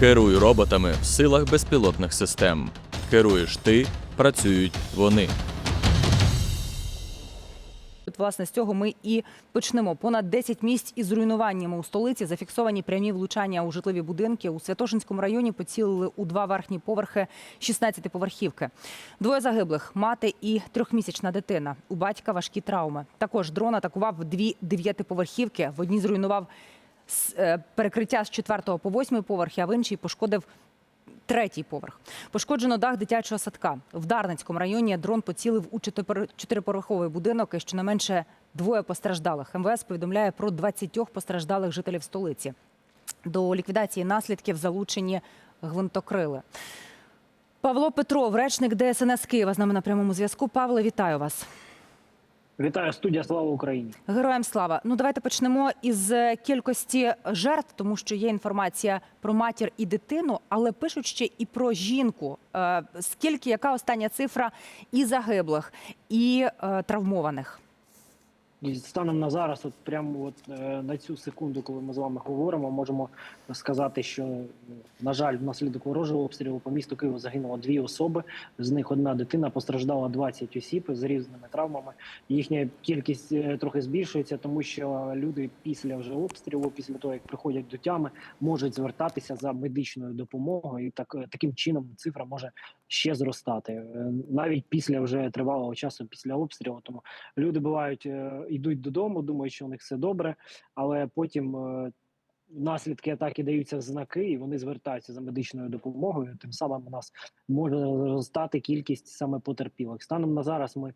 Керуй роботами в силах безпілотних систем. Керуєш ти, працюють вони. От, власне, з цього ми і почнемо. Понад 10 місць із руйнуваннями у столиці зафіксовані прямі влучання у житлові будинки. У Святошинському районі поцілили у два верхні поверхи 16-поверхівки. Двоє загиблих мати і трьохмісячна дитина. У батька важкі травми. Також дрон атакував дві дев'ятиповерхівки. В одній зруйнував перекриття з 4 по 8 поверхи, а в іншій пошкодив Третій поверх. Пошкоджено дах дитячого садка. В Дарницькому районі дрон поцілив у чотириповерховий будинок і щонайменше двоє постраждалих. МВС повідомляє про 20 постраждалих жителів столиці. До ліквідації наслідків залучені гвинтокрили. Павло Петров, речник ДСНС Києва, з нами на прямому зв'язку. Павле, вітаю вас. Вітаю студія Слава Україні. Героям слава. Ну давайте почнемо із е, кількості жертв, тому що є інформація про матір і дитину, але пишуть ще і про жінку. Е, Скільки яка остання цифра і загиблих, і е, травмованих? Станом на зараз, от прямо от е, на цю секунду, коли ми з вами говоримо, можемо сказати, що на жаль, внаслідок ворожого обстрілу по місту Києва загинуло дві особи. З них одна дитина постраждала 20 осіб з різними травмами. Їхня кількість е, трохи збільшується, тому що люди після вже обстрілу, після того як приходять до тями, можуть звертатися за медичною допомогою, і так е, таким чином цифра може ще зростати навіть після вже тривалого часу після обстрілу. Тому люди бувають йдуть додому, думають, що у них все добре, але потім. е, Наслідки атаки даються в знаки, і вони звертаються за медичною допомогою. Тим самим у нас може зростати кількість саме потерпілих. Станом на зараз ми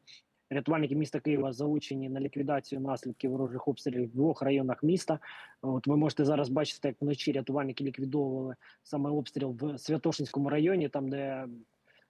рятувальники міста Києва залучені на ліквідацію наслідків ворожих обстрілів в двох районах міста. От ви можете зараз бачити, як вночі рятувальники ліквідовували саме обстріл в Святошинському районі, там де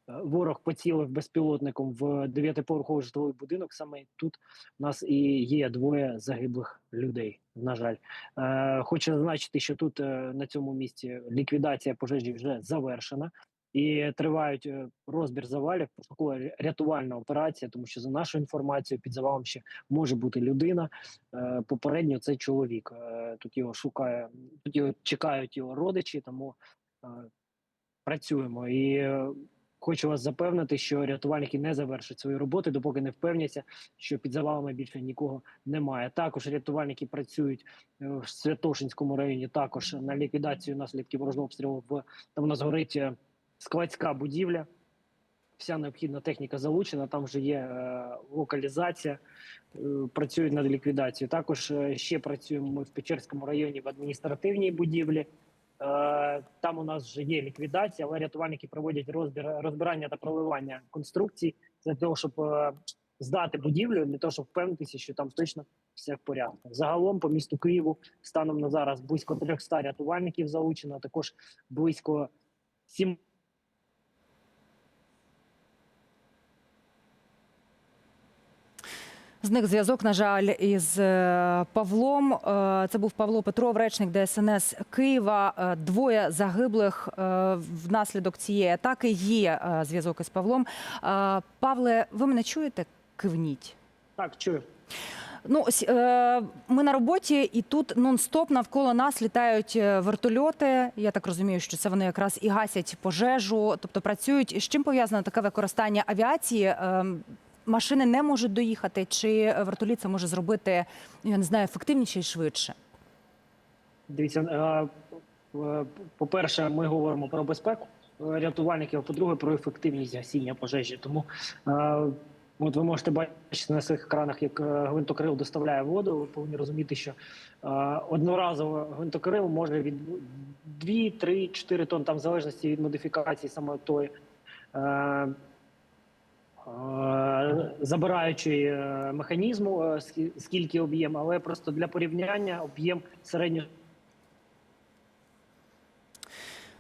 ворог поцілив безпілотником в дев'ятиповерховий житловий будинок. Саме тут у нас і є двоє загиблих людей. На жаль, е, хочу зазначити, що тут е, на цьому місці ліквідація пожежі вже завершена. І тривають е, розбір завалів, пошукова рятувальна операція, тому що за нашою інформацією під завалом ще може бути людина. Е, Попередньо це чоловік. Тут його шукає, тут його чекають його родичі, тому працюємо. І хочу вас запевнити, що рятувальники не завершать свої роботи, допоки не впевняться, що під завалами більше нікого немає. Також рятувальники працюють е, в Святошинському районі. Також на ліквідацію наслідків ворожого обстрілу. Там у нас горить е, складська будівля. Вся необхідна техніка залучена. Там вже є е, локалізація. Працюють над ліквідацією. Також ще працюємо ми в Печерському районі в адміністративній будівлі. Е, Там у нас вже є ліквідація, але рятувальники проводять розбір розбирання та проливання конструкцій для того, щоб е, здати будівлю, для того, щоб впевнитися, що там точно все в порядку. Загалом по місту Києву станом на зараз близько 300 рятувальників залучено, також близько 7 Зник зв'язок, на жаль, із е, Павлом. Е, Це був Павло Петров, речник ДСНС Києва. Е, Двоє загиблих внаслідок цієї атаки. Є зв'язок із Павлом. Павле, ви мене чуєте? Кивніть. так чую. Ну, ось, ми на роботі, і тут нон-стоп навколо нас літають вертольоти. Я так розумію, що це вони якраз і гасять пожежу, тобто працюють. З чим пов'язано таке використання авіації? Е, машини не можуть доїхати, чи вертоліт це може зробити, я не знаю, ефективніше і швидше? Дивіться, е, е, по-перше, ми говоримо про безпеку е, рятувальників, а по-друге, про ефективність гасіння пожежі. Тому е, от ви можете бачити на своїх екранах, як е, гвинтокрил доставляє воду. Ви повинні розуміти, що е, одноразово гвинтокрил може від 2, 3, 4 тонн, там в залежності від модифікації саме тої. Е, Забираючи е, механізму, е, скільки об'єм, але просто для порівняння об'єм середньо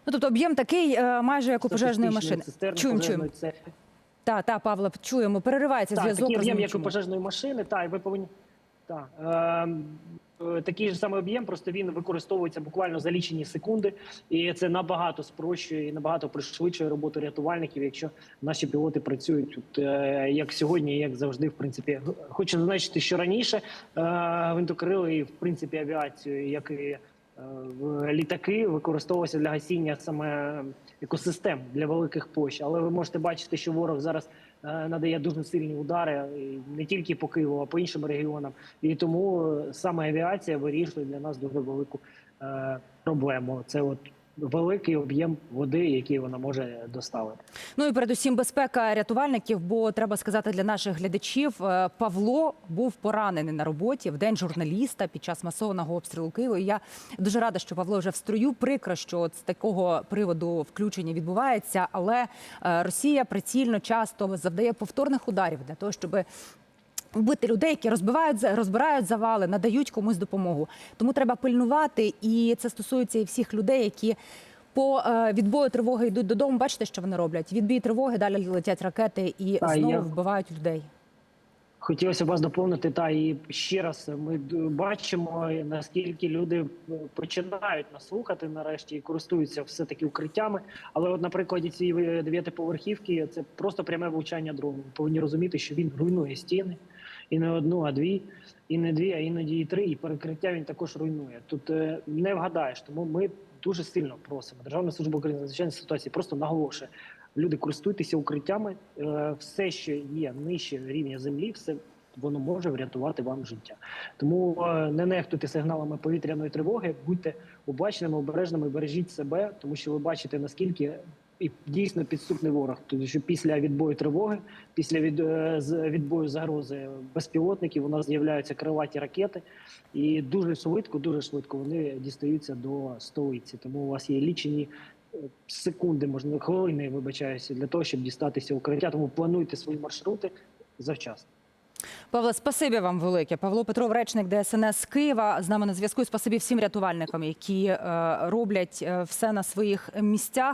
Ну тобто об'єм такий, майже як у пожежної машини. Чуємо, чуємо. Це Та, та, Павло, чуємо. Переривається так, зв'язок. такий об'єм, як у пожежної машини. Та, і ви повинні так. Ем, е, Такий ж самий об'єм, просто він використовується буквально за лічені секунди, і це набагато спрощує і набагато пришвидшує роботу рятувальників, якщо наші пілоти працюють тут е, як сьогодні, як завжди. В принципі, хочу зазначити, що раніше е, гвинтокрили і в принципі авіацію, як і літаки використовувалися для гасіння саме екосистем для великих площ. Але ви можете бачити, що ворог зараз е, надає дуже сильні удари не тільки по Києву, а по іншим регіонам. І тому е, саме авіація вирішує для нас дуже велику е, проблему. Це от великий об'єм води, який вона може доставити. Ну і передусім безпека рятувальників. Бо треба сказати для наших глядачів, е, Павло був поранений на роботі в день журналіста під час масованого обстрілу Києва. І я дуже рада, що Павло вже в строю. Прикро, що з такого приводу включення відбувається, але е, Росія прицільно часто завдає повторних ударів для того, щоб Вбити людей, які розбивають розбирають завали, надають комусь допомогу. Тому треба пильнувати, і це стосується і всіх людей, які по е, відбою тривоги йдуть додому. Бачите, що вони роблять? Відбій тривоги, далі летять ракети і Та, знову я- вбивають людей. Хотілося б вас доповнити, та і ще раз ми бачимо наскільки люди е, починають нас слухати нарешті і користуються все таки укриттями. Але, от на прикладі цієї дев'ятиповерхівки, це просто пряме влучання дрону. Ви повинні розуміти, що він руйнує стіни і не одну, а дві, і не дві, а іноді і три. І перекриття він також руйнує. Тут е, не вгадаєш, тому ми дуже сильно просимо. Державна служба України з ситуації просто наголошує. Люди користуйтеся укриттями. Е, Все, що є нижче рівня землі, все воно може врятувати вам життя. Тому е, не нехтуйте сигналами повітряної тривоги, будьте обачними, обережними, бережіть себе, тому що ви бачите наскільки. І дійсно підступний ворог, тому що після відбою тривоги, після від, е, відбою загрози безпілотників, у нас з'являються крилаті ракети, і дуже швидко, дуже швидко вони дістаються до столиці. Тому у вас є лічені е, секунди, можливо, хвилини, вибачаюся, для того, щоб дістатися укриття. Тому плануйте свої маршрути завчасно. Павло, спасибі вам велике. Павло Петров, речник ДСНС Києва. З нами на зв'язку. Спасибі всім рятувальникам, які е, роблять все на своїх місцях.